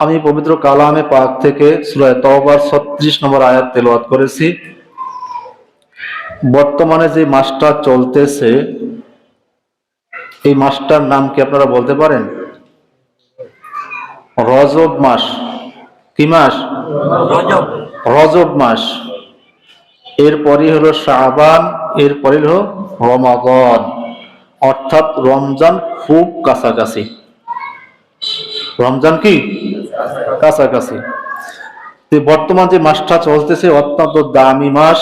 আমি পবিত্র কালামে পাক থেকে সুরায় তওবার ছত্রিশ নম্বর আয়াত তেলাওয়াত করেছি। বর্তমানে যে মাসটা চলতেছে এই মাসটার নাম কি আপনারা বলতে পারেন? রজব মাস। কি মাস? রজব। মাস। এরপরই হলো শাবান এরপরই হলো রমাগন অর্থাৎ রমজান খুব কাছাকাছি। রমজান কি? কাছাকাছি তো বর্তমান যে মাসটা চলতেছে অত্যন্ত দামি মাস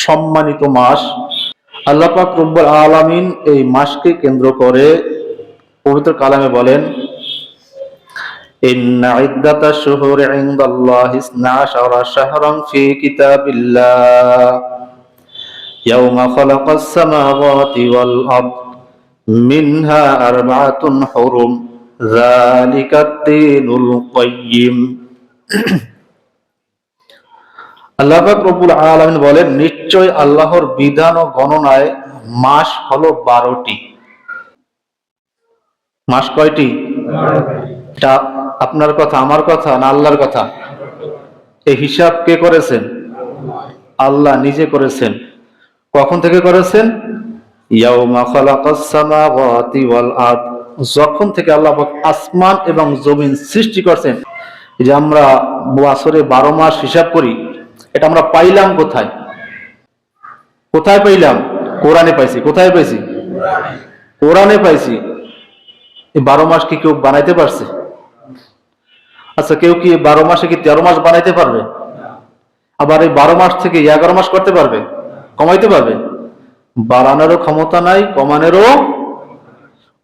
সম্মানিত মাস আল্লাহ পাক রব্বুল আলামিন এই মাসকে কেন্দ্র করে পবিত্র কালামে বলেন إن عدة الشهور عند الله اثنا عشر شهرا في كتاب الله يوم خلق السماوات والأرض منها أربعة حرم বলেন, নিশ্চয় আল্লাহর বিধান ও গণনায় মাস হলো বারোটি। মাস কয়টি? আপনার কথা, আমার কথা না আল্লাহর কথা? এই হিসাব কে করেছেন? আল্লাহ নিজে করেছেন। কখন থেকে করেছেন? ইয়াউমা খালাকাস সামাওয়াতি ওয়াল আরদ। যখন থেকে আল্লাহ আসমান এবং জমিন সৃষ্টি করছেন যে আমরা বছরে বারো মাস হিসাব করি, এটা আমরা পাইলাম কোথায়? কোথায় পাইলাম? কোরআনে পাইছি। কোথায় পাইছি? কোরআনে পাইছি। বারো মাস কি কেউ বানাইতে পারছে? আচ্ছা কেউ কি বারো মাসে কি তেরো মাস বানাইতে পারবে? আবার এই বারো মাস থেকে এগারো মাস করতে পারবে? কমাইতে পারবে? বাড়ানোরও ক্ষমতা নাই, কমানোরও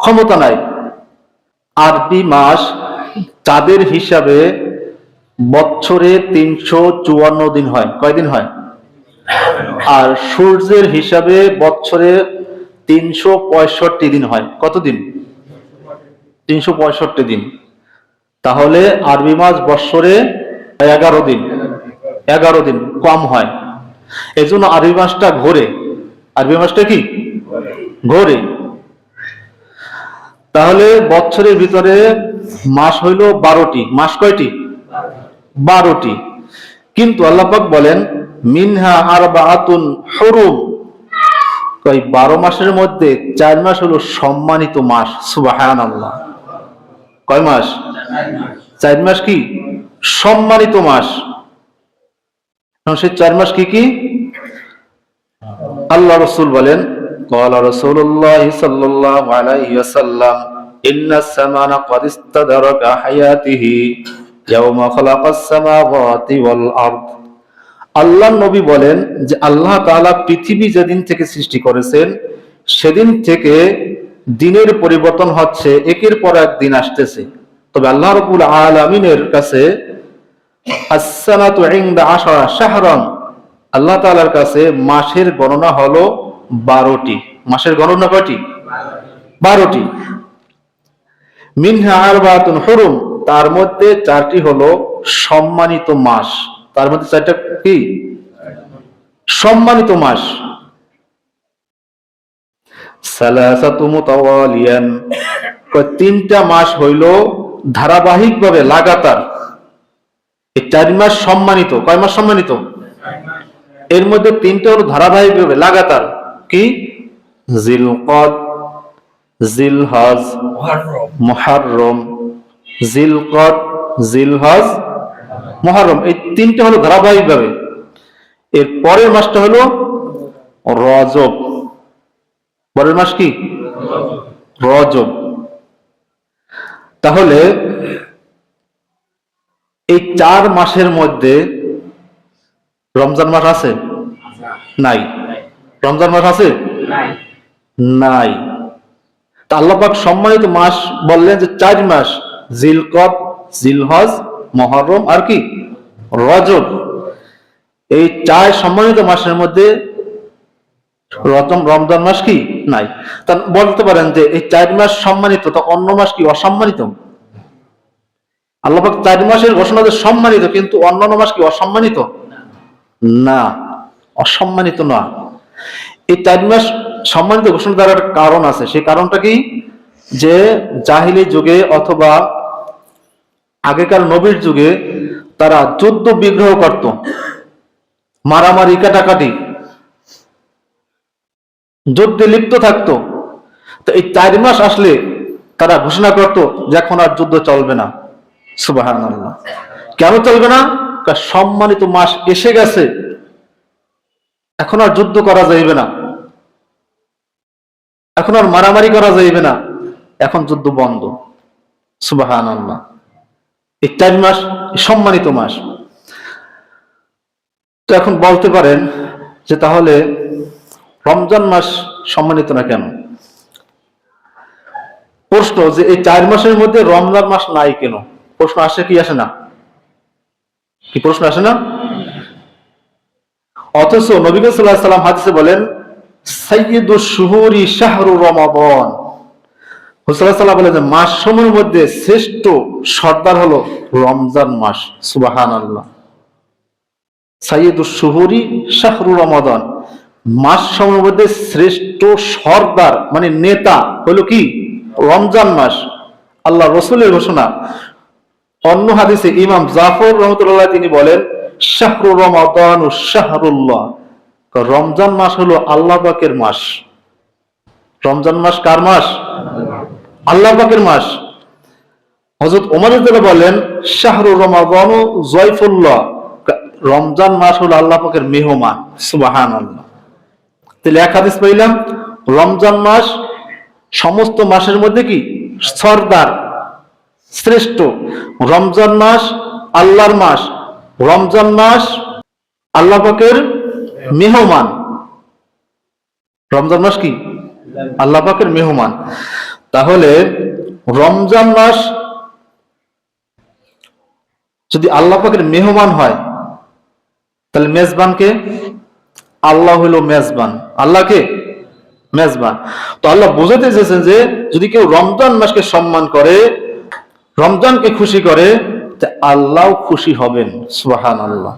ক্ষমতা নাই। আরবি মাস চাঁদের হিসাবে বছরে তিনশো চুয়ান্ন দিন হয়। কয়দিন হয়? আর সূর্যের হিসাবে বছরে তিনশো পঁয়ষট্টি দিন হয়। কতদিন তিনশো পঁয়ষট্টি দিন। তাহলে আরবি মাস বৎসরে এগারো দিন। এগারো দিন কম হয়। এই জন্য আরবি মাসটা ঘোরে। আরবি মাসটা কি? ঘোরে। তাহলে বছরের ভিতরে মাস হইল বারোটি। মাস কয়টি? বারোটি। কিন্তু আল্লাপাক বলেন, মিনহা আর বাহাতুন হরুম। ওই বারো মাসের মধ্যে চার মাস হলো সম্মানিত মাস সুবাহান আল্লাহ কয় মাস? চার মাস কি? সম্মানিত মাস। সেই চার মাস কি কি? আল্লাহ রসুল বলেন قال رسول الله صلى الله عليه وسلم إن السمان قد استدرك حياته يوم خلق السماوات والأرض আল্লাহ নবী বলেন যে আল্লাহ তাআলা পৃথিবী যেদিন থেকে সৃষ্টি করেছেন সেদিন থেকে দিনের পরিবর্তন হচ্ছে একের পর এক দিন আসতেছে তবে আল্লাহ রবুল আলমিনের কাছে আসসানাতু ইনদা আশারা শাহরান আল্লাহ তাআলার কাছে মাসের গণনা হলো বারোটি। মাসের গণনা কয়টি? বারোটি। মিনহা আরবাতুন হুরুম। তার মধ্যে চারটি হলো সম্মানিত মাস। তার মধ্যে চারটা কি? সম্মানিত মাস। তিনটা মাস হইল ধারাবাহিকভাবে লাগাতার। এই চার মাস সম্মানিত। কয় মাস সম্মানিত? এর মধ্যে তিনটা হলো ধারাবাহিকভাবে লাগাতার। কি? জিলকদ জিলহজ মহরম জিলকদ জিলহজ, মুহাররম। এই তিনটা হলো ধারাবাহিকভাবে। এর পরের মাসটা হলো রজব। পরের মাস কি? রজব। তাহলে এই চার মাসের মধ্যে রমজান মাস আছে? নাই। রমজান মাস আছে? নাই। তা আল্লাপাক সম্মানিত মাস বললেন যে চার মাস জিলকত জিলহজ মহরম আর কি? রজব। এই চার সম্মানিত মাসের মধ্যে রতম রমজান মাস কি? নাই। তা বলতে পারেন যে এই চার মাস সম্মানিত তা অন্য মাস কি অসম্মানিত? আল্লাপাক চার মাসের ঘোষণা যে সম্মানিত কিন্তু অন্যান্য মাস কি অসম্মানিত? না। অসম্মানিত না। এই চার মাস সম্মানিত ঘোষণা দেওয়ার কারণ আছে। সেই কারণটা কি? যে জাহিলি যুগে অথবা আগেকার নবীর যুগে তারা যুদ্ধ বিগ্রহ করত। মারামারি, কাটাকাটি, যুদ্ধে লিপ্ত থাকতো। তো এই চার মাস আসলে তারা ঘোষণা করত যে এখন আর যুদ্ধ চলবে না। আল্লাহ কেন চলবে না? সম্মানিত মাস এসে গেছে। এখন আর যুদ্ধ করা যাইবে না। এখন আর মারামারি করা যাইবে না। এখন যুদ্ধ বন্ধ। সুবাহান এই মাস সম্মানিত মাস। তো এখন বলতে পারেন যে তাহলে রমজান মাস সম্মানিত না কেন? প্রশ্ন যে এই চার মাসের মধ্যে রমজান মাস নাই কেন? প্রশ্ন আসে কি আসে না? কি প্রশ্ন আসে না? অথচ নবী সাল্লাহ সাল্লাম হাদিসে বলেন সাইয়দুল শুহুরি শাহরু রমাবন হুসাল্লাহ সাল্লাহ বলেন যে মাস সমূহের মধ্যে শ্রেষ্ঠ সর্দার হলো রমজান মাস। সুবাহান আল্লাহ সাইয়দুল শুহুরি শাহরু রমাদান। মাস সমূহের মধ্যে শ্রেষ্ঠ সর্দার মানে নেতা হলো কি? রমজান মাস। আল্লাহ রসুলের ঘোষণা। অন্য হাদিসে ইমাম জাফর রহমতুল্লাহ তিনি বলেন শাহরু রমাদান ও শাহরুল্লাহ। রমজান মাস হলো আল্লাহ পাকের মাস। রমজান মাস কার মাস? আল্লাহ পাকের মাস। হজরত ওমর বলেন, শাহরু রমাদান ও জয়ফুল্লাহ। রমজান মাস হলো আল্লাহ পাকের মেহমান সুবাহান আল্লাহ তাহলে এক হাদিস পাইলাম, রমজান মাস সমস্ত মাসের মধ্যে কি? সর্দার, শ্রেষ্ঠ। রমজান মাস আল্লাহর মাস রমজান মাস আল্লাহ পাকের মেহমান। রমজান মাস কি? আল্লাহ পাকের মেহমান। তাহলে রমজান মাস যদি আল্লাহ পাকের মেহমান হয়, তাহলে মেজবানকে আল্লাহ হইল মেজবান। আল্লাহকে মেজবান। তো আল্লাহ বোঝাতে চেয়েছেন যে যদি কেউ রমজান মাসকে সম্মান করে, রমজানকে খুশি করে আল্লাহ খুশি হবেন সুবাহান আল্লাহ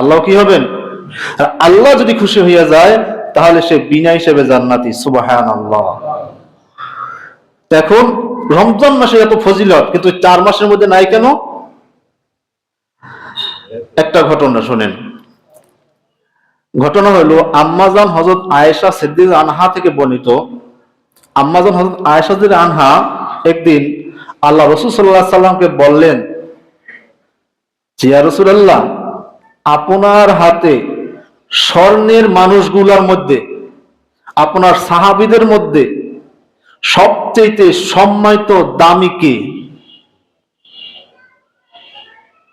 আল্লাহ কি হবেন? আর আল্লাহ যদি খুশি হইয়া যায়, তাহলে সে বিনা হিসেবে জান্নাতি সুবাহান আল্লাহ এখন রমজান মাসে এত ফজিলত, কিন্তু চার মাসের মধ্যে নাই কেন? একটা ঘটনা শোনেন। ঘটনা হলো আম্মাজান হজরত আয়েশা সিদ্দিক আনহা থেকে বর্ণিত আম্মাজান হজরত আয়েশা আনহা একদিন আল্লাহ রসুল সাল্লাহ সাল্লামকে বললেন আপনার হাতে স্বর্ণের মানুষগুলার মধ্যে, আপনার সাহাবিদের মধ্যে সবচেয়ে সম্মানিত দামি কে?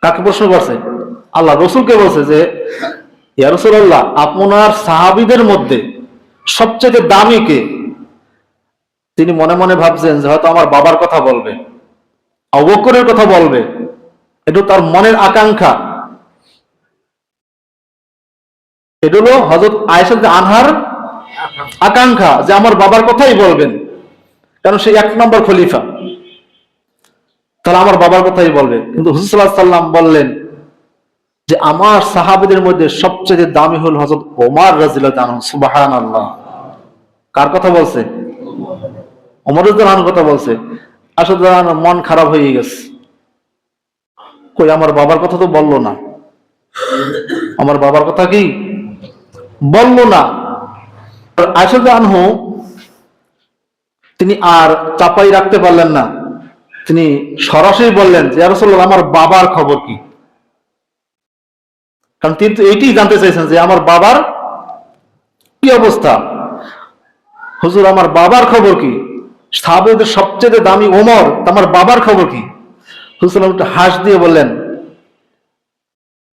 কাকে প্রশ্ন করছে? আল্লাহ রসুলকে বলছে যে ইয়ারসুল্লাহ আপনার সাহাবিদের মধ্যে সবচেয়ে দামি কে? তিনি মনে মনে ভাবছেন যে হয়তো আমার বাবার কথা বলবে অবকরের কথা বলবে এটা তার মনের আকাঙ্ক্ষা। এটা হলো হজরত আয়েশাদ আনহার আকাঙ্ক্ষা যে আমার বাবার কথাই বলবেন কারণ সে এক নম্বর খলিফা। তাহলে আমার বাবার কথাই বলবে কিন্তু হুসুল্লাহ সাল্লাম বললেন যে আমার সাহাবিদের মধ্যে সবচেয়ে দামি হল হজরত ওমার রাজিল্লাহ সুবাহান আল্লাহ কার কথা বলছে? ওমর রাজিল্লাহর কথা বলছে। আসলে মন খারাপ হয়ে গেছে। কই, আমার বাবার কথা তো বলল না। আমার বাবার কথা কি? বলল না। আসাদ আনহু, তিনি আর চাপাই রাখতে পারলেন না। তিনি সরাসরি বললেন যে রসল্লাহ আমার বাবার খবর কি? কারণ তিনি তো এইটি জানতে চাইছেন যে, আমার বাবার কি অবস্থা? হুজুর, আমার বাবার খবর কি? সাহাবেদের সবচেয়ে দামি ওমর, আমার বাবার খবর কি? হুজুর একটু হাস দিয়ে বললেন,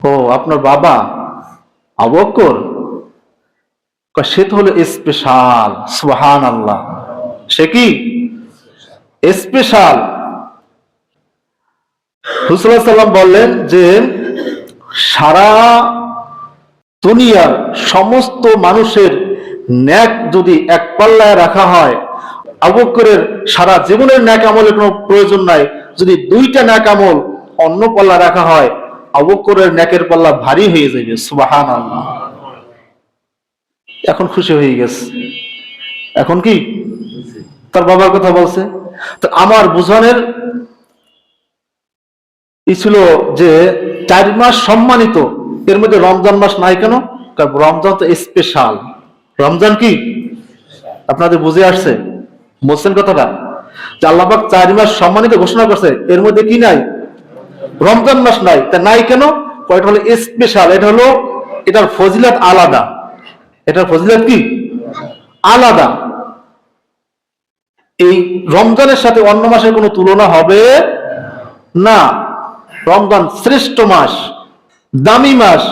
ও, আপনার বাবা অবকর সে তো হলো স্পেশাল সুহান আল্লাহ সে কি? স্পেশাল। হুসুল্লাহ সাল্লাম বললেন যে, সারা দুনিয়ার সমস্ত মানুষের ন্যাক যদি এক পাল্লায় রাখা হয় আবুকরের সারা জীবনের ন্যাক আমলের কোনো প্রয়োজন নাই যদি দুইটা ন্যাক আমল অন্য পাল্লা রাখা হয় আবুকরের ন্যাকের পাল্লা ভারী হয়ে যাবে সুবাহান এখন খুশি হয়ে গেছে। এখন কি? তার বাবার কথা বলছে। তো আমার বুঝানের ই ছিল যে চার মাস সম্মানিত, এর মধ্যে রমজান মাস নাই কেন? কারণ রমজান তো স্পেশাল রমজান কি? আপনাদের বুঝে আসছে? বলছেন কথাটা? আল্লাহবাক চার মাস সম্মানিত ঘোষণা করছে, এর মধ্যে কি নাই? রমজান মাস নাই। তা নাই কেন? কয়টা হলো? স্পেশাল এটা হলো, এটার ফজিলত আলাদা। এটার ফজিলত কি? আলাদা। এই রমজানের সাথে অন্য মাসের কোনো তুলনা হবে না। রমজান শ্রেষ্ঠ মাস, দামি মাস।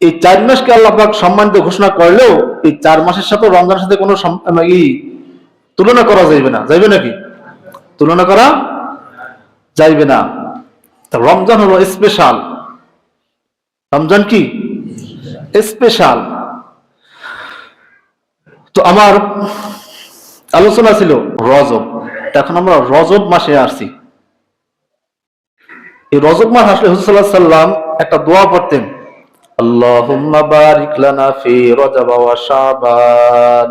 এই চার মাসকে আল্লাহ সম্মানিত ঘোষণা করলেও, এই চার মাসের সাথে রমজানের সাথে কোনো ই তুলনা করা যাইবে না। যাইবে নাকি? তুলনা করা যাইবে না। তা রমজান হলো স্পেশাল রমজান কি? স্পেশাল তো আমার আলোচনা ছিল রজব। এখন আমরা রজব মাসে আসছি। এই রজব মাস আসলে হুজুর সাল্লাহ সাল্লাম একটা দোয়া পড়তেন। আল্লাহুম্মা বারিক লানা ফি রজব শাবান।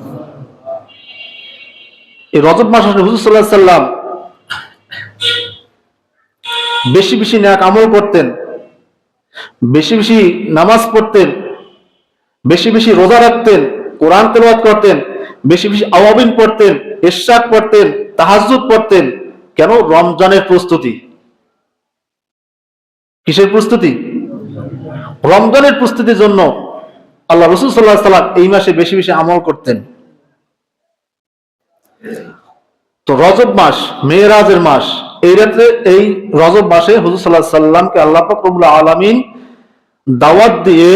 এই রজব মাস আসলে হুজুর সাল্লাহ সাল্লাম বেশি বেশি ন্যাক আমল করতেন, বেশি বেশি নামাজ পড়তেন, বেশি বেশি রোজা রাখতেন, কোরআন তেলাওয়াত করতেন, বেশি বেশি আওয়াবিন পড়তেন ইশরাক পড়তেন, তাহাজ্জুদ পড়তেন। কেন? রমজানের প্রস্তুতি। কিসের প্রস্তুতি? রমজানের প্রস্তুতির জন্য আল্লাহ রসুল সাল্লাহ সাল্লাম এই মাসে বেশি বেশি আমল করতেন। তো রজব মাস, মেয়েরাজের মাস, এই রাত্রে এই রজব মাসে হুজুর সাল্লাহ সাল্লামকে আল্লাহ ফকরবুল আলমিন দাওয়াত দিয়ে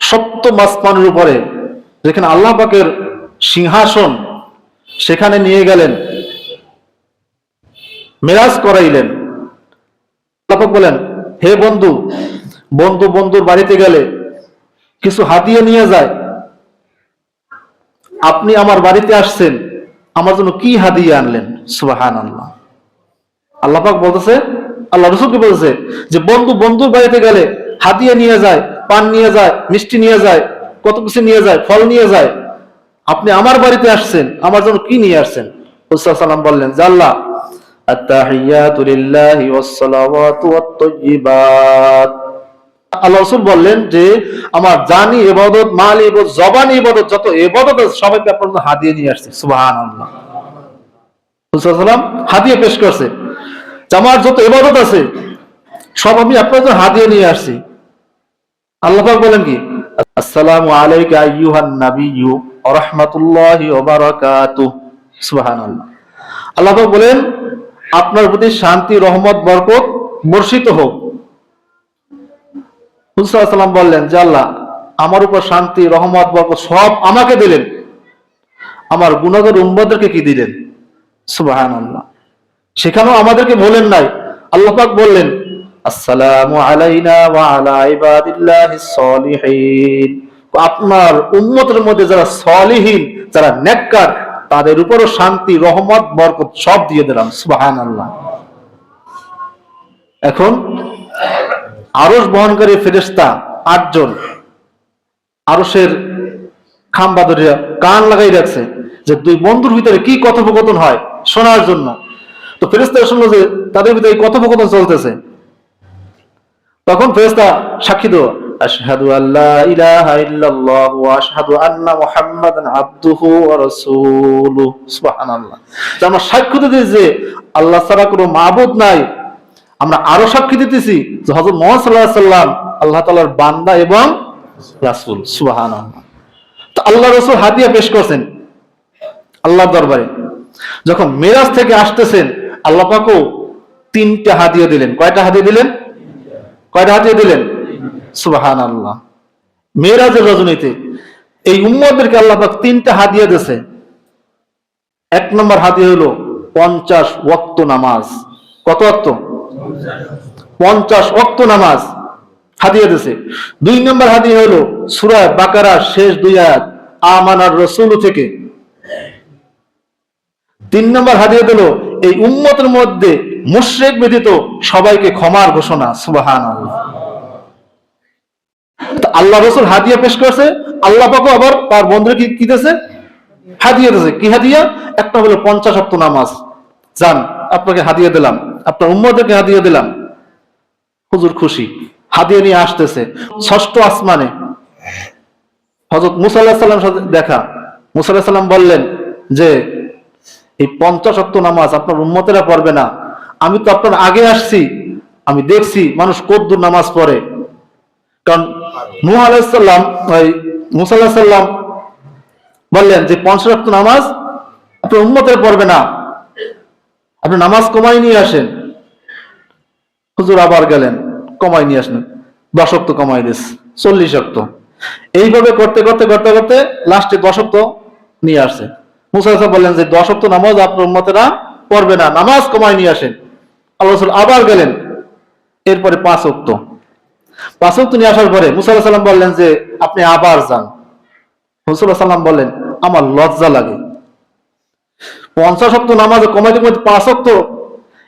সত্য মাসমানের উপরে যেখানে আল্লাহ পাকের সিংহাসন সেখানে নিয়ে গেলেন, মেরাজ করাইলেন। আল্লাহ পাক বলেন, হে বন্ধু বন্ধু বন্ধুর বাড়িতে গেলে কিছু হাতিয়ে নিয়ে যায়। আপনি আমার বাড়িতে আসছেন আমার জন্য কি হাদিয়া আনলেন? সুবাহান আল্লাহ আল্লাপাক বলতেছে, আল্লাহ রসুলকে বলতেছে? যে বন্ধু বন্ধুর বাড়িতে গেলে হাতিয়া নিয়ে যায়, পান নিয়ে যায়, মিষ্টি নিয়ে যায়, কত কিছু নিয়ে যায়, ফল নিয়ে যায়। আপনি আমার বাড়িতে আসছেন, আমার জন্য কি নিয়ে আসছেন? সালাম বললেন, যে আল্লাহ আত্মাহিয়াতুলিল্লাহি ওয়াসসালাওয়াতু ওয়াত আল্লাহ রসুল বললেন যে, আমার জানি এবাদত মাল, ইবাদত, জবানি, ইবাদত, যত এবাদত আপনার নিয়ে আসছে। আল্লাহ পেশ করছে। আমার যত এবাদত আছে, সব আমি আপনার জন্য নিয়ে আসছি। আল্লাহ বলেন কি আলাইকা আল্লাহ বলেন, আপনার প্রতি শান্তি, রহমত, বরকত বর্ষিত হোক। হুসাল্লাম বললেন যে আল্লাহ, আমার উপর শান্তি, রহমত, বরকত সব আমাকে দিলেন। আমার গুণাগর উম্মদেরকে কি দিলেন? সুবাহান আল্লাহ সেখানেও আমাদেরকে বলেন নাই। আল্লাহ পাক বললেন, আসসালামু আপনার উম্মতের মধ্যে যারা সলিহীন, যারা নেককার, তাদের উপরও শান্তি, রহমত, বরকত সব দিয়ে দিলাম। সুবাহান আল্লাহ এখন আরস বহনকারী ফেরেস্তা আটজন আরসের খাম্বা ধরিয়া কান লাগাই রাখছে যে দুই বন্ধুর ভিতরে কি কথোপকথন হয় শোনার জন্য। তো ফেরেস্তা শুনলো যে তাদের ভিতরে এই কথোপকথন চলতেছে। তখন ফেরেস্তা সাক্ষী দেওয়া আশহাদু আল্লাহ ইলাহা ইল্লাল্লাহ ওয়া আশহাদু আন্না মুহাম্মাদান আবদুহু ওয়া রাসূলুহু। সুবহানাল্লাহ। আমরা সাক্ষ্য দিতেছি যে আল্লাহ ছাড়া কোনো মাবুদ নাই। আমরা আরও সাক্ষী দিতেছি যে হযরত মুহাম্মদ আলাইহি সাল্লাম আল্লাহ তাআলার বান্দা এবং রাসূল, সুবহানাল্লাহ। তো আল্লাহ রাসূল হাদিয়া পেশ করছেন আল্লাহর দরবারে। যখন মেরাজ থেকে আসতেছেন, আল্লাহ পাকও তিনটা হাদিয়া দিলেন। কয়টা হাদিয়া দিলেন? কয়টা হাদিয়া দিলেন? সুবাহান আল্লাহ মেয়েরাজের রজনীতে এই উম্মদেরকে আল্লাহ পাক তিনটা হাদিয়া দিয়েছে। এক নম্বর হাদিয়া হলো পঞ্চাশ ওয়াক্ত নামাজ। কত ওয়াক্ত? পঞ্চাশ ওয়াক্ত নামাজ হাদিয়া দিয়েছে দুই নম্বর হাদিয়া হলো সুরায় বাকারা শেষ দুই আয়াত, আমানার রসুল থেকে। তিন নম্বর হাদিয়া দিল এই উম্মতের মধ্যে মুশরিক ব্যতীত সবাইকে ক্ষমার ঘোষণা সুবাহান আল্লাহ রসুল হাদিয়া পেশ করছে, আল্লাহ পাকও আবার তার বন্ধুরা কি কি দিয়েছে? হাদিয়া দিয়েছে। কি হাদিয়া? একটা হলো পঞ্চাশ অক্ত নামাজ। যান, আপনাকে হাদিয়া দিলাম। আপনার উম্মদেরকে হাদিয়া দিলাম। হুজুর খুশি। হাদিয়া নিয়ে আসতেছে। ষষ্ঠ আসমানে। হজরত মুসাল্লাহ সাল্লাম সাথে দেখা। মুসাল্লাহ সাল্লাম বললেন যে, এই পঞ্চাশ অক্ত নামাজ আপনার উম্মতেরা পড়বে না। আমি তো আপনার আগে আসছি। আমি দেখছি মানুষ কদ্দুর নামাজ পড়ে। কারণ নুহ ওই মুসাল্লাহ সাল্লাম বললেন যে পঞ্চাশ অক্ত নামাজ আপনার উম্মতেরা পড়বে না। আপনি নামাজ কমাই নিয়ে আসেন। হুজুর আবার গেলেন, কমাই নিয়ে আসলেন। দশক্ত কমাই দিস, চল্লিশ অক্ত। এইভাবে করতে করতে করতে করতে লাস্টে দশক্ত নিয়ে আসছে। মুসা বললেন যে দশক্ত নামাজ আপনার উম্মতেরা পড়বে না, নামাজ কমাই নিয়ে আসেন। আল্লাহ আবার গেলেন, এরপরে পাঁচ অক্ত। পাঁচ অক্ত নিয়ে আসার পরে মুসা সাল্লাম বললেন যে, আপনি আবার যান। মুসুল্লাহ সাল্লাম বললেন, আমার লজ্জা লাগে। পঞ্চাশ অক্ত নামাজ কমাইতে কমাইতে পাঁচ অক্ত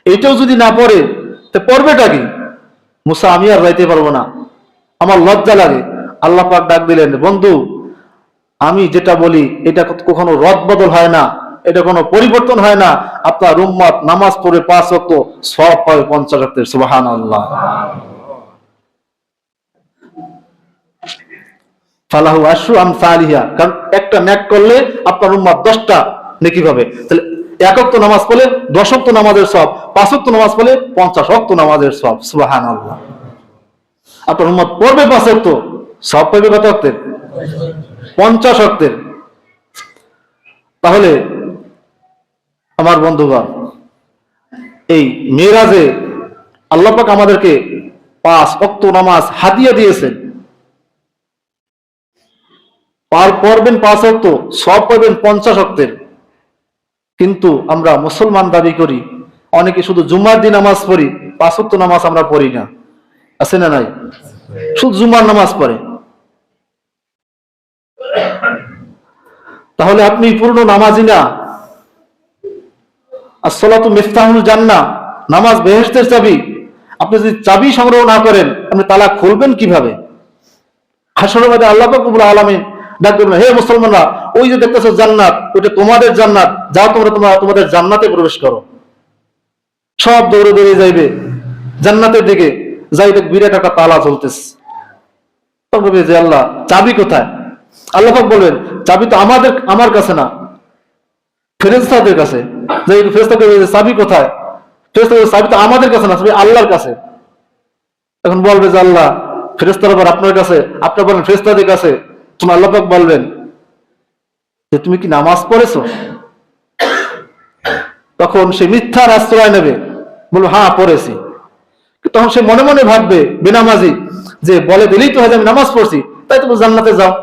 এটাও যদি না পড়ে, তো পড়বেটা কি? মুসা, আমি আর যাইতে পারব না। আমার লজ্জা লাগে। আল্লাহ পাক ডাক দিলেন, বন্ধু, আমি যেটা বলি, এটা কখনো রদ বদল হয় না, এটা কোনো পরিবর্তন হয় না। আপনার উম্মত নামাজ পড়ে পাঁচ অক্ত, সব পাবে পঞ্চাশ অক্তের সুবাহান আল্লাহ ফালাহু আশু আম সালিহা কারণ একটা ন্যাক করলে আপনার উম্মত দশটা নেকি তাহলে একক তো নামাজ পড়লে দশক তো নামাজের সব পাঁচক তো নামাজ পড়লে পঞ্চাশ অক্ত নামাজের সব সুবাহান আল্লাহ আপনার উম্মত পড়বে পাঁচ অক্ত সব পাবে কত অক্তের পঞ্চাশ অক্তের তাহলে আমার বন্ধুগণ, এই মেয়েরাজে আল্লাপাক আমাদেরকে পাঁচ অক্ত নামাজ হাদিয়া দিয়েছেন। পার পড়বেন পাঁচ অক্ত সব পাবেন পঞ্চাশ অক্তের কিন্তু আমরা মুসলমান দাবি করি, অনেকে শুধু জুম্মার দিন নামাজ পড়ি, পাঁচ অক্ত নামাজ আমরা পড়ি না। আছে না নাই? শুধু জুম্মার নামাজ পড়ে। তাহলে আপনি পূর্ণ নামাজি না? আসলাতু মিফতাহুল জান্না নামাজ বেহেস্তের চাবি। আপনি যদি চাবি সংগ্রহ না করেন, আপনি তালা খুলবেন কীভাবে? হাসরের মধ্যে আল্লাহ কবুল আলমিন ডাক হে মুসলমানরা, ওই যে দেখতেছো জান্নাত ওইটা তোমাদের জান্নাত। যাও তোমরা তোমরা তোমাদের জান্নাতে প্রবেশ করো। সব দৌড়ে দৌড়ে যাইবে। জান্নাতের দিকে যাই দেখ বিরাট একটা তালা চলতেছে যে আল্লাহ, চাবি কোথায়? আল্লাহ বলবেন, চাবি তো আমাদের, আমার কাছে না। ফেরেস্তাদের কাছে। চাবি কোথায়? ফেরেস্তা চাবি তো আমাদের কাছে না, চাবি আল্লাহর কাছে। এখন বলবে যে আল্লাহ ফেরেস্তার আপনার কাছে আপনি বলেন ফেরেস্তাদের কাছে। তখন আল্লাহ বলবেন যে তুমি কি নামাজ পড়েছো? তখন সে মিথ্যার আশ্রয় নেবে। বলব হ্যাঁ পড়েছি। তখন সে মনে মনে ভাববে, বেনামাজি, যে বলে দিলেই তো আমি নামাজ পড়ছি, তাই তুমি জান্নাতে যাও।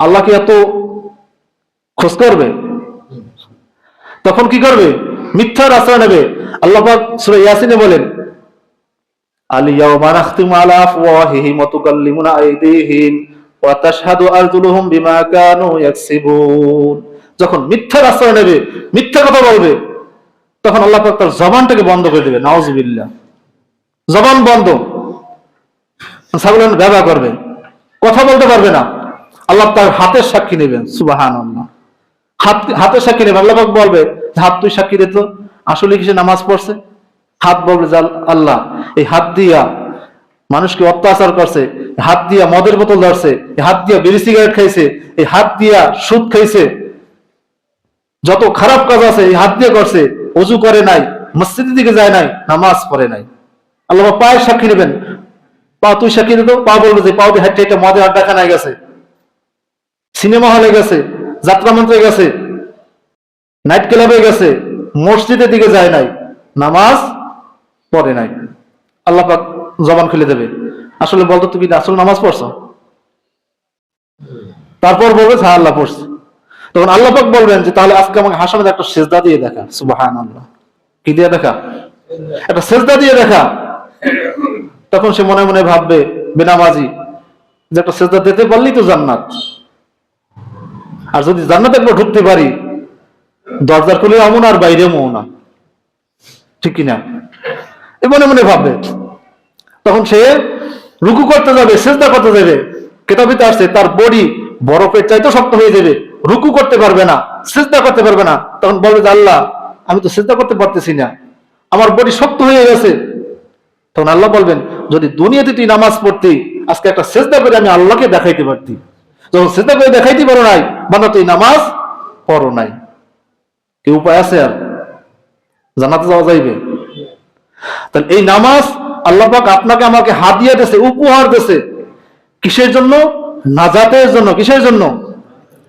আল্লাহ কি এত খোঁজ করবে? তখন কি করবে? মিথ্যার আশ্রয় নেবে। আল্লাহ সূরা ইয়াসিনে বলেন আলিয়া নাখতিমু আলা আফওয়াহিহিম ওয়া তুকাল্লিমুনা আইদিহিম। বিমা কানু যখন মিথ্যার আশ্রয় নেবে, মিথ্যা কথা বলবে, তখন আল্লাহ পাক তার জবানটাকে বন্ধ করে দেবে নাউজুবিল্লাহ। জবান বন্ধ। ছাগল ব্যবহার করবে। কথা বলতে পারবে না। আল্লাহ তার হাতের সাক্ষী নেবেন সুবাহান আল্লাহ হাত, হাতের সাক্ষী নেবেন। আল্লাহ পাক বলবে, হাত তুই সাক্ষী দিত আসলে কিসে নামাজ পড়ছে? হাত বলবে আল্লাহ, এই হাত দিয়া মানুষকে অত্যাচার করছে, হাত দিয়া মদের বোতল ধরছে, হাত দিয়া বিড়ি সিগারেট খাইছে, এই হাত দিয়া সুদ খাইছে। যত খারাপ কাজ আছে, এই হাত দিয়ে করছে, অজু করে নাই, মসজিদের দিকে যায় নাই, নামাজ পড়ে নাই। আল্লাহ পায়ের সাক্ষী নেবেন। পা তুই সাক্ষী দিত পা বলবে যে পাও দিয়ে হাঁটতে হাঁটতে মদে আড্ডাখানায় গেছে। সিনেমা হলে গেছে, যাত্রা মন্ত্রে গেছে, নাইট ক্লাবে গেছে, মসজিদের দিকে যায় নাই, নামাজ পড়ে নাই। আল্লাহ পাক জবান খুলে দেবে। আসলে বলতো, তুমি আসল নামাজ পড়ছো? তারপর বলবে হ্যাঁ আল্লাহ পড়ছে। তখন আল্লাহ পাক বলবেন যে, তাহলে আজকে আমাকে হাসানের একটা সেজদা দিয়ে দেখা। সুবাহান আল্লাহ কি দিয়ে দেখা? একটা সেজদা দিয়ে দেখা। তখন সে মনে মনে ভাববে, বেনামাজি, যে একটা সেজদা দিতে পারলেই তো জান্নাত। আর যদি জান্নাতে একবার ঢুকতে পারি, দরজার খুলে এমন আর বাইরে মো না। ঠিক কিনা? এ মনে মনে ভাববে। তখন সে রুকু করতে যাবে, সেজদা করতে যাবে। কেতাবিতে আসছে, তার বডি বরফের চাইতে শক্ত হয়ে যাবে। রুকু করতে পারবে না, সেজদা করতে পারবে না। তখন বলবে যে, আল্লাহ, আমি তো সেজদা করতে পারতেছি না। আমার বডি শক্ত হয়ে গেছে। তখন আল্লাহ বলবেন, যদি দুনিয়াতে তুই নামাজ পড়তি, আজকে একটা সেজদা করে আমি আল্লাহকে দেখাইতে পারতি। যখন সেজদা করে দেখাইতে পারো নাই বানা তুই নামাজ পড়ো নাই। কি উপায় আছে আর? জানাতে যাওয়া যাইবে? তাহলে এই নামাজ আল্লাহ পাক আপনাকে আমাকে হাদিয়া দেছে উপহার দেছে কিসের জন্য? নাজাতের জন্য। কিসের জন্য?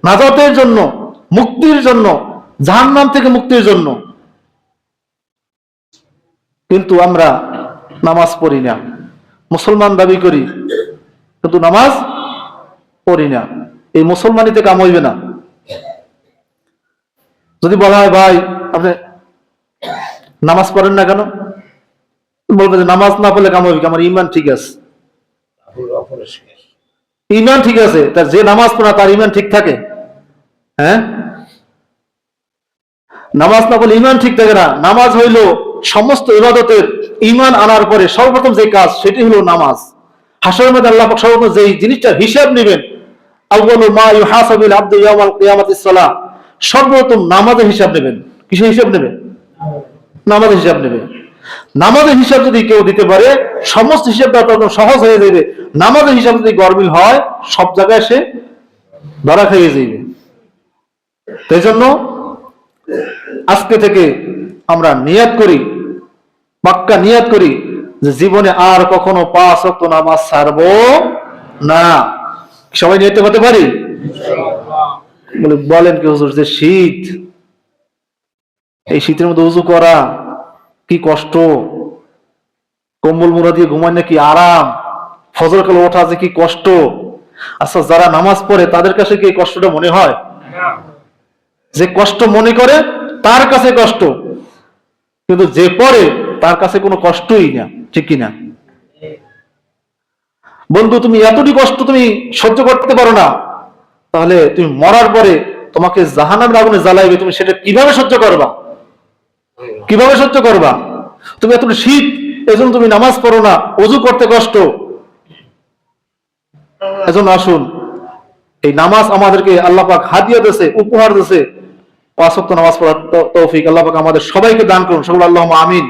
নাজাতের জন্য। মুক্তির জন্য। জাহান্নাম থেকে মুক্তির জন্য। কিন্তু আমরা নামাজ পড়ি না। মুসলমান দাবি করি, কিন্তু নামাজ পড়ি না। এই মুসলমানিতে কাম হইবে না। যদি বলা হয়, ভাই, আপনি নামাজ পড়েন না কেন? বলবে যে নামাজ না পড়লে কাম হবে কি? আমার ইমান ঠিক আছে। ইমান ঠিক আছে তার যে নামাজ পড়া তার ইমান ঠিক থাকে? হ্যাঁ? নামাজ না পড়লে ইমান ঠিক থাকে না। নামাজ হইল সমস্ত ইবাদতের ইমান আনার পরে সর্বপ্রথম যে কাজ সেটি হলো নামাজ। হাসরের মধ্যে আল্লাহ সর্বপ্রথম যেই জিনিসটার হিসাব নেবেন সর্বপ্রথম নামাজের হিসাব নেবেন। কিসের হিসাব নেবেন? নামাজের হিসাব নেবে নামাজের হিসাব যদি কেউ দিতে পারে, সমস্ত হিসাবটা তখন সহজ হয়ে যাবে নামাজের হিসাব যদি গরমিল হয়, সব জায়গায় সে ধরা খেয়ে যাইবে। সেই জন্য আজকে থেকে আমরা নিয়াত করি, পাক্কা নিয়াত করি যে জীবনে আর কখনো পাঁচ অক্ত নামাজ ছাড়বো না। সবাই নিয়ত করতে পারি? বলে, বলেন কি হুজুর যে শীত, এই শীতের মধ্যে উজু করা কি কষ্ট? কম্বল মুড়া দিয়ে ঘুমায় নাকি আরাম? ফজর কালে ওঠা যে কি কষ্ট? আচ্ছা যারা নামাজ পড়ে, তাদের কাছে কি কষ্টটা মনে হয়? যে কষ্ট মনে করে, তার কাছে কষ্ট। কিন্তু যে পড়ে, তার কাছে কোনো কষ্টই না, ঠিক কিনা? বন্ধু, তুমি এতটি কষ্ট তুমি সহ্য করতে পারো না। তাহলে তুমি মরার পরে তোমাকে জাহান্নামের আগুনে জ্বালাইবে, তুমি সেটা কীভাবে সহ্য করবা? কীভাবে সহ্য করবা? তুমি এত শীত, এজন্য তুমি নামাজ পড়ো না, অজু করতে কষ্ট। এজন্য আসুন, এই নামাজ আমাদেরকে আল্লাহ পাক হাদিয়া দিয়েছে, উপহার দিয়েছে। পাঁচ নামাজ পড়ার তৌফিক আল্লাহ পাক আমাদের সবাইকে দান করুন। সকল আল্লাহ আমিন।